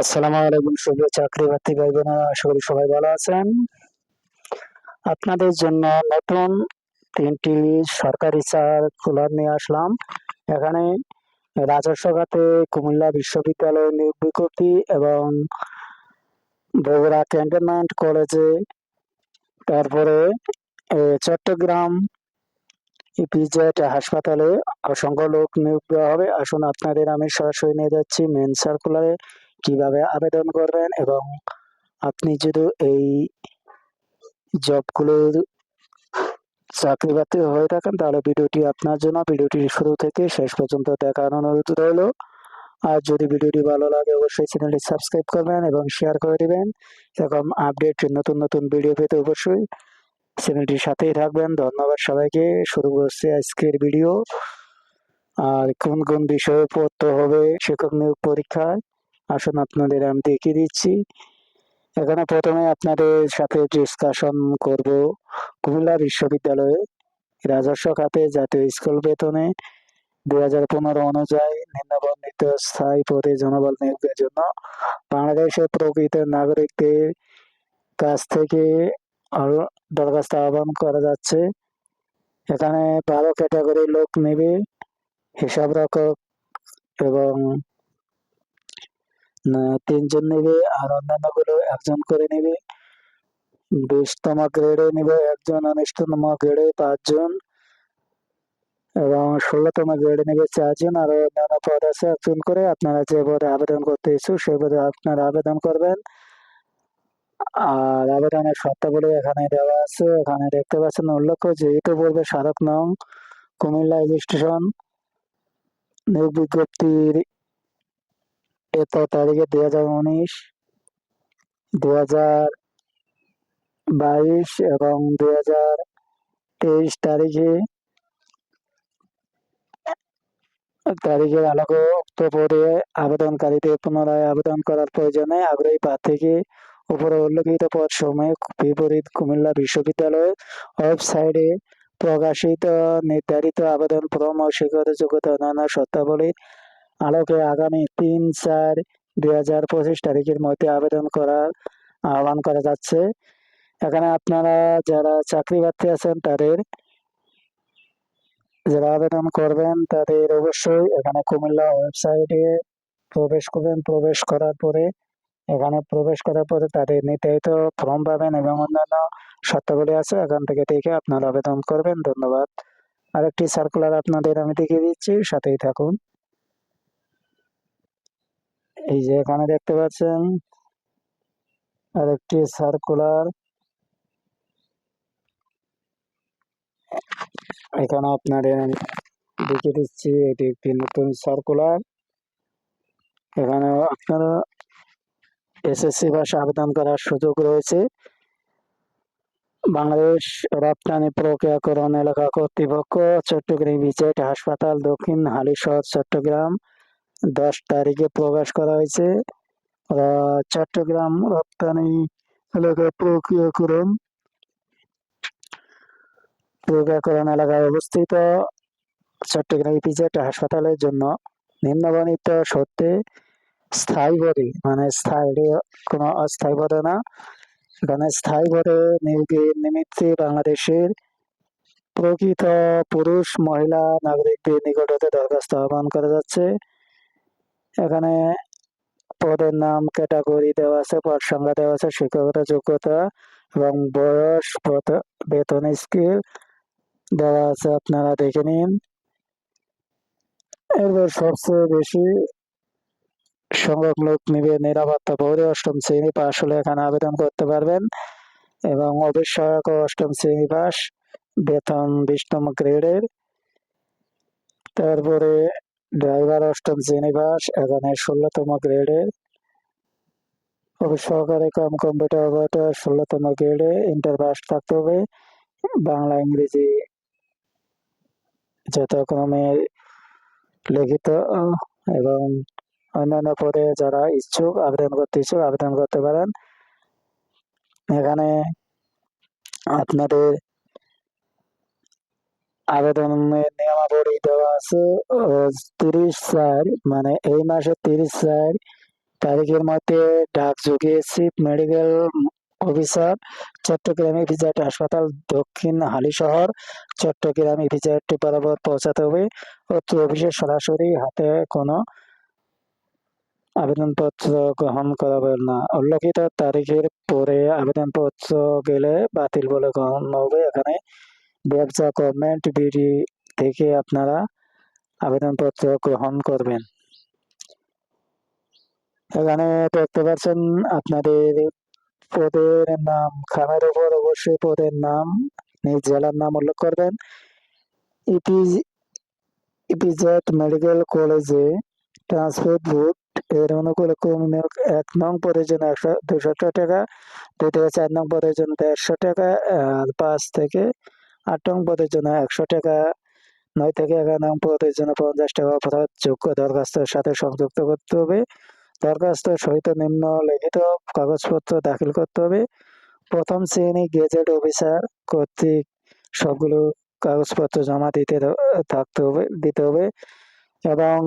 আসসালামু আলাইকুম চাকরি ভাই বোনেরা আশা করি সবাই ভালো আছেন। আপনাদের জন্য নতুন তিনটি সরকারি সার্কুলার নিয়ে আসলাম। এখানে রাজস্ব খাতে কুমিল্লা বিশ্ববিদ্যালয় নিয়োগ বিজ্ঞপ্তি এবং বগুড়া ক্যান্টনমেন্ট কলেজে, তারপরে চট্টগ্রাম ইপিজেড হাসপাতালে অসংখ্য লোক নিয়োগ দেওয়া হবে। আসুন আপনাদের আমি সরাসরি নিয়ে যাচ্ছি মেন সার্কুলারে কীভাবে আবেদন করবেন এবং আপনি যদি এই জবগুলোর চাকরি বাকরি হয়ে থাকেন, তাহলে ভিডিওটি আপনার জন্য, ভিডিওটি শুরু থেকে শেষ পর্যন্ত দেখার অনুরোধ রইল। আর যদি ভিডিওটি ভালো লাগে, অবশ্যই চ্যানেলটি সাবস্ক্রাইব করবেন এবং শেয়ার করে দিবেন। এরকম আপডেট, নতুন নতুন ভিডিও পেতে অবশ্যই চ্যানেলটির সাথেই থাকবেন। ধন্যবাদ সবাইকে। শুরু করছি আজকের ভিডিও। আর কোন কোন বিষয়ে পড়তে হবে শিক্ষক নিয়োগ পরীক্ষায়? আসুন আপনাদের আমি দেখিয়ে দিচ্ছি। এখানে প্রথমে আপনাদের সাথে ডিসকাশন করব কুমিল্লা বিশ্ববিদ্যালয়ে রাজস্ব খাতে জাতীয় স্কুল বেতনে দুই হাজার পনেরো অনুযায়ী নিম্নবর্ণিত স্থায়ী পদে জনবল নিয়োগের জন্য বাংলাদেশের প্রকৃত নাগরিকদের কাছ থেকে দরখাস্ত আহ্বান করা যাচ্ছে। এখানে বারো ক্যাটাগরির লোক নেবে হিসাব রক্ষক এবং তিনজন নেবে আর অন্যান্যগুলো একজন করে নেবে। বিশতম গ্রেডে নেবে একজন উনিশতম গ্রেডে পাঁচজন। এবং ষোলোতম গ্রেডে নেবে চারজন আর অন্যান্য পদ আছে একজন করে। আপনারা যে পদে আবেদন করতে ইচ্ছুক সেই পদে আপনারা আবেদন করবেন। আর আবেদনের শর্তাবলী এখানে দেওয়া আছে। এখানে দেখতে পাচ্ছেন উল্লেখ যেহেতু বলবে স্মারক নং কুমিল্লা রেজিস্ট্রেশন নিয়োগ বিজ্ঞপ্তির এত তারিখে দুই হাজার উনিশ, দুই হাজার বাইশ এবং দুই হাজার তেইশ তারিখে তারিখের আবেদনকারীদের পুনরায় আবেদন করার প্রয়োজনে আগ্রহী প্রার্থীকে উপরে উল্লেখিত পদ সময়ে বিপরীত কুমিল্লা বিশ্ববিদ্যালয়ের ওয়েবসাইটে প্রকাশিত নির্ধারিত আবেদন ফর্ম ও শিক্ষাগত যোগ্যতা অন্যান্য শর্তাবলী আলোকে আগামী তিন চার দুই হাজার পঁচিশ তারিখের মধ্যে আবেদন করার আহ্বান করা যাচ্ছে। এখানে আপনারা যারা চাকরি প্রার্থী আছেন, তাদের যারা আবেদন করবেন, তাদের অবশ্যই এখানে কুমিল্লা ওয়েবসাইটে প্রবেশ করবেন। প্রবেশ করার পরে, এখানে প্রবেশ করার পরে তাদের নির্ধারিত ফর্ম পাবেন এবং অন্যান্য শর্তাবলী আছে, এখান থেকে দেখে আপনারা আবেদন করবেন। ধন্যবাদ। আরেকটি সার্কুলার আপনাদের আমি দেখিয়ে দিচ্ছি, সাথেই থাকুন। এই যে এখানে দেখতে পাচ্ছেন আরেকটি সার্কুলার এখানে আপনাদের দেখে দিচ্ছি, এটি একটি নতুন সার্কুলার এখানে আপনারা এসএসসি ভাষা আবেদন করার সুযোগ রয়েছে। বাংলাদেশ রপ্তানি প্রক্রিয়াকরণ এলাকা কর্তৃপক্ষ চট্টগ্রাম বিচেট হাসপাতাল দক্ষিণ হালিশহর, চট্টগ্রাম দশ তারিখে প্রকাশ করা হয়েছে। চট্টগ্রাম রপ্তানি এলাকা প্রক্রিয়াকরণ। প্রক্রিয়াকরণ এলাকায় অবস্থিত চট্টগ্রাম বিচেট হাসপাতালের জন্য নিম্নবর্ণিত সত্যি স্থায়ী পদে মানে স্থায়ী কোনো অস্থায়ী পদে না। এখানে স্থায়ী পদে নিয়োগের নিমিত্তে বাংলাদেশের প্রকৃত পুরুষ, মহিলা, নাগরিকদের নিকট হতে দরখাস্ত আহ্বান করা যাচ্ছে। এখানে পদের নাম ক্যাটাগরি দেওয়া আছে, পদ সংখ্যা দেওয়া আছে, শিক্ষকতা যোগ্যতা এবং বয়স বেতন স্কেল দেওয়া আছে, আপনারা দেখে নিন। এরপর সবচেয়ে বেশি সংখ্যক লোক নিবে নিরাপত্তা পৌরে অষ্টম শ্রেণি পাশ হলে এখানে আবেদন করতে পারবেন এবং অবিষয়ক অষ্টম শ্রেণি পাস বেতন বিশতম গ্রেডের। তারপরে ড্রাইভার অষ্টম শ্রেণি পাস, এখানে ষোলোতম গ্রেডের অফিস সহকারে কম কম্পিউটার অপারেটর ষোলোতম গ্রেডে ইন্টার পাস থাকতে হবে। বাংলা, ইংরেজি যথাক্রমে লিখিত। এবং অন্যান্য পদে যারা ইচ্ছুক, আবেদন করতে ইচ্ছুক, আবেদন করতে পারেন। এখানে আপনাদের আবেদনের নিয়মাবলী দেওয়া আছে তিরিশ চার মানে এই মাসের তিরিশ চার তারিখের মধ্যে ডাকযোগে chief medical officer, Chattogram EPZ হাসপাতাল, দক্ষিণ হালিশহর চট্টগ্রাম ইপিজেড বরাবর পৌঁছাতে হবে। অত্র অফিসে সরাসরি হাতে কোনো আবেদনপত্র গ্রহণ করা হবে না। উল্লেখিত তারিখের পরে আবেদনপত্র গেলে বাতিল বলে গণ্য হবে। এখানে ব্যবসা গভর্নমেন্ট বিডি থেকে আপনারা আবেদনপত্র গ্রহণ করবেন। এখানে দেখতে পাচ্ছেন আপনাদের পদের নাম, খামের উপর অবশ্যই পদের নাম, নিজ জেলার নাম উল্লেখ করবেন। ইপিজ, ইপিজেড মেডিকেল কলেজে ট্রান্সপোর্ট বুট এর অনুকূলে এক নং পদের জন্য একশো দুশো টাকা দুই থেকে চার নং পদের জন্য দেড়শো টাকা, আর পাঁচ থেকে আট নং পদের জন্য একশো টাকা, নয় থেকে এগারো নং পদের জন্য পঞ্চাশ টাকা অপরাধ যোগ্য দরখাস্তের সাথে সংযুক্ত করতে হবে। দরখাস্ত সহিত নিম্ন লিখিত কাগজপত্র দাখিল করতে হবে। প্রথম শ্রেণি গেজেট অফিসার কর্তৃক সবগুলো কাগজপত্র জমা দিতে থাকতে হবে, দিতে হবে এবং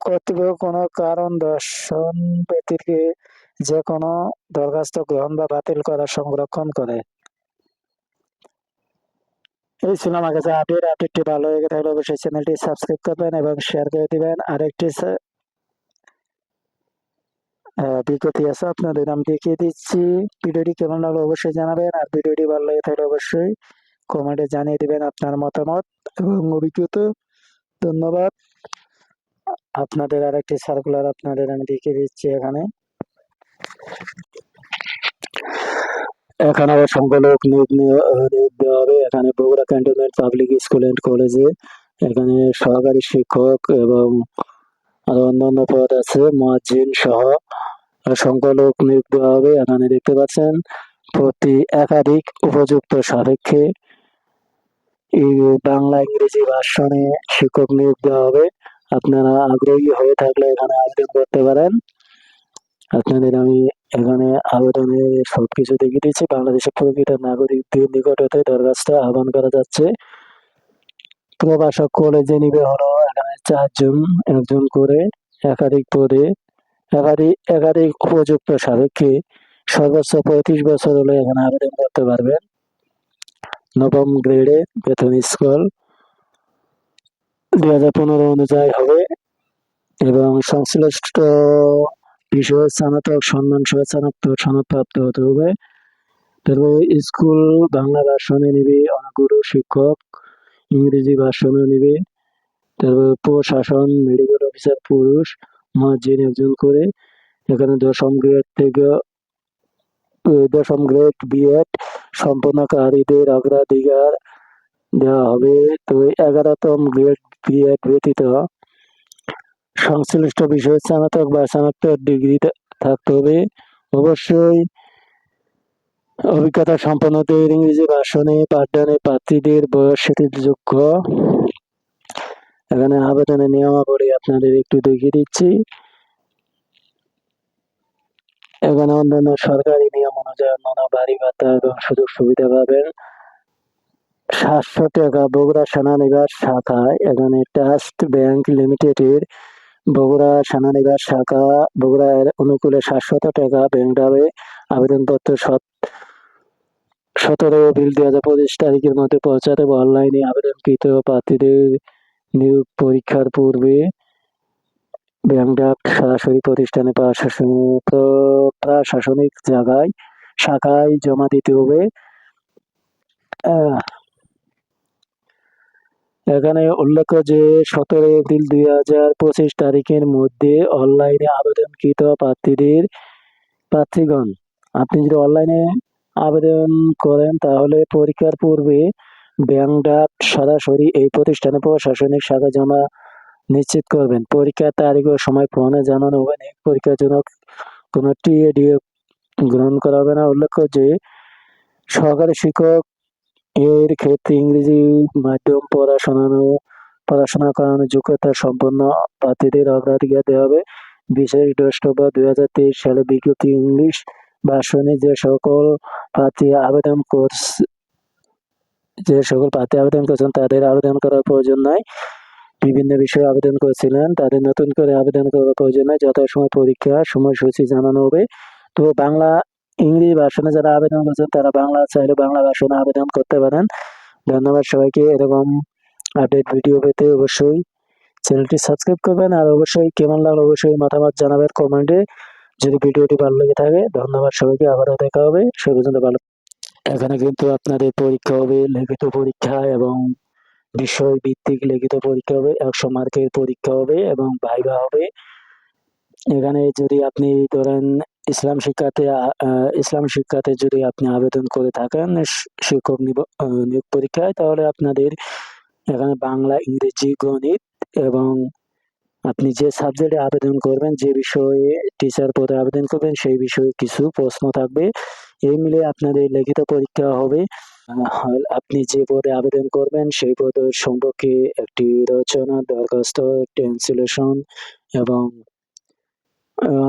কর্তৃপক্ষ কোনো কারণ দর্শন ব্যক্তিকে যে কোনো দরখাস্ত গ্রহণ বা বাতিল করা সংরক্ষণ করে। এই ছিল আমার কাছে আপডেট আপডেটটি ভালো লেগে থাকলে অবশ্যই চ্যানেলটি সাবস্ক্রাইব করবেন এবং শেয়ার করে দিবেন। আরেকটি বিজ্ঞপ্তি আছে, আপনাদের আমি দেখিয়ে দিচ্ছি। ভিডিওটি কেমন লাগল অবশ্যই জানাবেন, আর ভিডিওটি ভালো লেগে থাকলে অবশ্যই কমেন্টে জানিয়ে দিবেন আপনার মতামত এবং অভিজ্ঞতা। ধন্যবাদ। আপনাদের আরেকটি সার্কুলার আপনাদের আমি দেখিয়ে দিচ্ছি এখানে। এখানে অসংখ্য লোক নিয়োগ নিয়ে- নিয়োগ দেওয়া হবে। এখানে Bogura cantonment public school and কলেজে। এখানে সহকারী শিক্ষক এবং আরও অন্যান্য পদ আছে মহাজিন সহ। অসংখ্য লোক নিয়োগ দেওয়া হবে। এখানে দেখতে পাচ্ছেন প্রতি একাধিক উপযুক্ত সাপেক্ষে বাংলা, ইংরেজি ভার্সনে শিক্ষক নিয়োগ দেওয়া হবে। আপনারা আগ্রহী হয়ে থাকলে এখানে আবেদন করতে পারেন। আপনাদের আমি এখানে আবেদনের সবকিছু দেখিয়ে দিচ্ছি। বাংলাদেশের প্রকৃত নাগরিকদের নিকট হতে দরখাস্ত আহ্বান করা যাচ্ছে। প্রভাষক কলেজে নিবে হলো এখানে চারজন, একজন করে একাধিক পদে, একাধিক একাধিক উপযুক্ত সাপেক্ষে সর্বোচ্চ পঁয়ত্রিশ বছর হলে এখানে আবেদন করতে পারবেন। নবম গ্রেডে বেতন স্কুল দুই হাজার পনেরো অনুযায়ী হবে এবং সংশ্লিষ্ট বিষয় স্নাতক সম্মান সহ স্নাতক, সনদপ্রাপ্ত হতে হবে। তারপরে স্কুল বাংলা ভার্সনে নিবে অনেকগুলো শিক্ষক, ইংরেজি ভার্সনে নিবে। তারপরে প্রশাসন মেডিকেল অফিসার পুরুষ, মহাজিন একজন করে। এখানে দশম গ্রেড থেকে দশম গ্রেড বিএড সম্পন্নকারীদের অগ্রাধিকার দেওয়া হবে। তো এগারোতম গ্রেড বিএড ব্যতীত সংশ্লিষ্ট বিষয়ে স্নাতক বা স্নাতক ডিগ্রি থাকতে হবে। অবশ্যই অভিজ্ঞতা সম্পন্নদের ইংরেজি ভাষণে পাঠদানে প্রার্থীদের বয়স শিথিলযোগ্য এখানে আবেদনের নিয়মাবলী আপনাদের একটু দেখিয়ে দিচ্ছি। এখানে অন্যান্য সরকারি নিয়ম অনুযায়ী অন্যান্য বাড়ি ভাতা এবং সুযোগ সুবিধা পাবেন। সাতশো টাকা বগুড়া সেনানিবাস শাখায় এখানে ট্রাস্ট ব্যাংক লিমিটেডের বগুড়া সেনানিবাস শাখা, বগুড়ার অনুকূলে সাতশত টাকা ব্যাংক ডাবে আবেদনপত্র সত সতেরো এপ্রিল দুই হাজার পঁচিশ তারিখের মধ্যে পৌঁছাতে অনলাইনে আবেদনকৃত প্রার্থীদের নিয়োগ পরীক্ষার পূর্বে ব্যাংক ডাক সরাসরি প্রতিষ্ঠানে প্রশাসনিক প্রশাসনিক জায়গায় শাখায় জমা দিতে হবে। এখানে উল্লেখ্য যে সতেরো এপ্রিল দুই হাজার পঁচিশ তারিখের মধ্যে অনলাইনে আবেদনকৃত প্রার্থীদের প্রার্থীগণ। আপনি যদি অনলাইনে আবেদন করেন, তাহলে পরীক্ষার পূর্বে ব্যাংক ডাক সরাসরি এই প্রতিষ্ঠানে প্রশাসনিক শাখা জমা নিশ্চিত করবেন। পরীক্ষার তারিখ ও সময় ফোনে জানানো হবে না। পরীক্ষার জন্য কোনো টিএডিও গ্রহণ করা হবে না। উল্লেখ্য যে সহকারী শিক্ষক এর ক্ষেত্রে ইংরেজি মাধ্যম পড়াশোনানো, পড়াশোনা করানোর যোগ্যতা সম্পন্ন প্রার্থীদের অগ্রাধিকার দেওয়া হবে। বিশেষ দ্রষ্টব্য, দুই হাজার তেইশ সালে বিজ্ঞপ্তি ইংলিশ ভার্সনে যে সকল প্রার্থী আবেদন করছে, যে সকল প্রার্থী আবেদন করছেন, তাদের আবেদন করার প্রয়োজন নাই। বিভিন্ন বিষয়ে আবেদন করেছিলেন, তাদের নতুন করে আবেদন করার প্রয়োজন নেই। যথাসময় পরীক্ষা সময়সূচি জানানো হবে। তো বাংলা ইংরেজি ভার্সনে যারা আবেদন করেছেন, তারা বাংলা চাইলে বাংলা ভার্সনে আবেদন করতে পারেন। ধন্যবাদ সবাইকে। এরকম আপডেট ভিডিও পেতে অবশ্যই চ্যানেলটি সাবস্ক্রাইব করবেন আর অবশ্যই কেমন লাগল অবশ্যই মতামত জানাবেন কমেন্টে যদি ভিডিওটি ভালো লেগে থাকে, ধন্যবাদ সবাইকে। আবারও দেখা হবে। সে পর্যন্ত ভালো এখানে কিন্তু আপনাদের পরীক্ষা হবে, লিখিত পরীক্ষা এবং বিষয় ভিত্তিক লিখিত পরীক্ষা হবে, একশো মার্কের পরীক্ষা হবে এবং ভাইবা হবে। এখানে যদি আপনি ধরেন ইসলাম শিক্ষাতে ইসলাম শিক্ষাতে যদি আপনি আবেদন করে থাকেন শিক্ষক নিয়োগ পরীক্ষায়, তাহলে আপনাদের এখানে বাংলা, ইংরেজি, গণিত এবং আপনি যে সাবজেক্টে আবেদন করবেন, যে বিষয়ে টিচার পদে আবেদন করবেন, সেই বিষয়ে কিছু প্রশ্ন থাকবে। এই মিলে আপনাদের লিখিত পরীক্ষা হবে। আপনি যে পদে আবেদন করবেন, সেই পদের সম্পর্কে একটি রচনা, দরখাস্ত, ট্রান্সলেশন এবং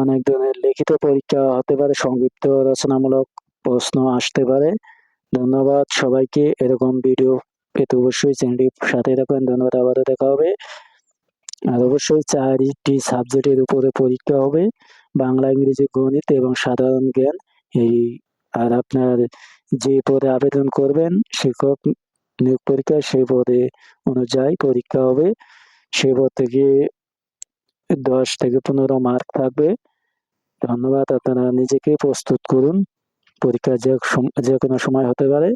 অনেক ধরনের লিখিত পরীক্ষা হতে পারে, সংক্ষিপ্ত রচনামূলক প্রশ্ন আসতে পারে। ধন্যবাদ সবাইকে, এরকম ভিডিও পেতে অবশ্যই চ্যানেলটি সাথে রাখবেন ধন্যবাদ, আবারও দেখা হবে। আর অবশ্যই চারটি সাবজেক্টের উপরে পরীক্ষা হবে। বাংলা, ইংরেজি, গণিত এবং সাধারণ জ্ঞান। এই, আর আপনার যে পদে আবেদন করবেন, শিক্ষক নিয়োগ পরীক্ষা সেই পদে অনুযায়ী পরীক্ষা হবে। সেই পদ থেকে দশ থেকে পনেরো মার্ক থাকবে। ধন্যবাদ, আপনারা নিজেকে প্রস্তুত করুন। পরীক্ষা যে যে কোনো সময় হতে পারে।